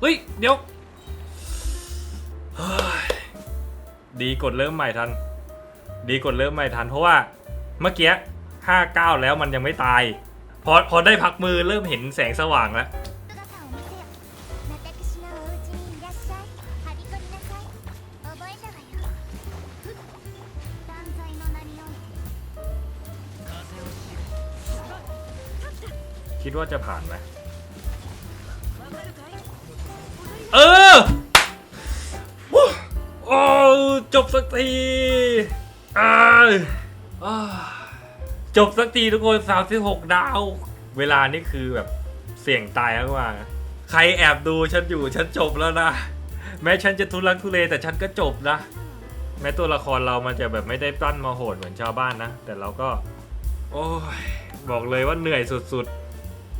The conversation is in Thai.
เฮ้ย เดี๋ยว ดีกดเริ่มใหม่ทัน ดีกดเริ่มใหม่ทัน เพราะว่าเมื่อกี้ห้าเก้าแล้วมันยังไม่ตาย พอพอได้พักมือเริ่มเห็นแสงสว่างแล้ว คิดว่าจะผ่านไหม บสักทีอ้าจบสักทีทุกคน36 ดาว เวลานี่คือแบบเสี่ยงตายมากๆใครแอบดูฉันอยู่ฉันจบแล้วนะ แม้ฉันจะทุลักทุเลแต่ฉันก็จบนะ แม้ตัวละครเรามันจะแบบไม่ได้ปั้นมาโหดเหมือนชาวบ้านนะ แต่เราก็ โอ้ย บอกเลยว่าเหนื่อยสุดๆ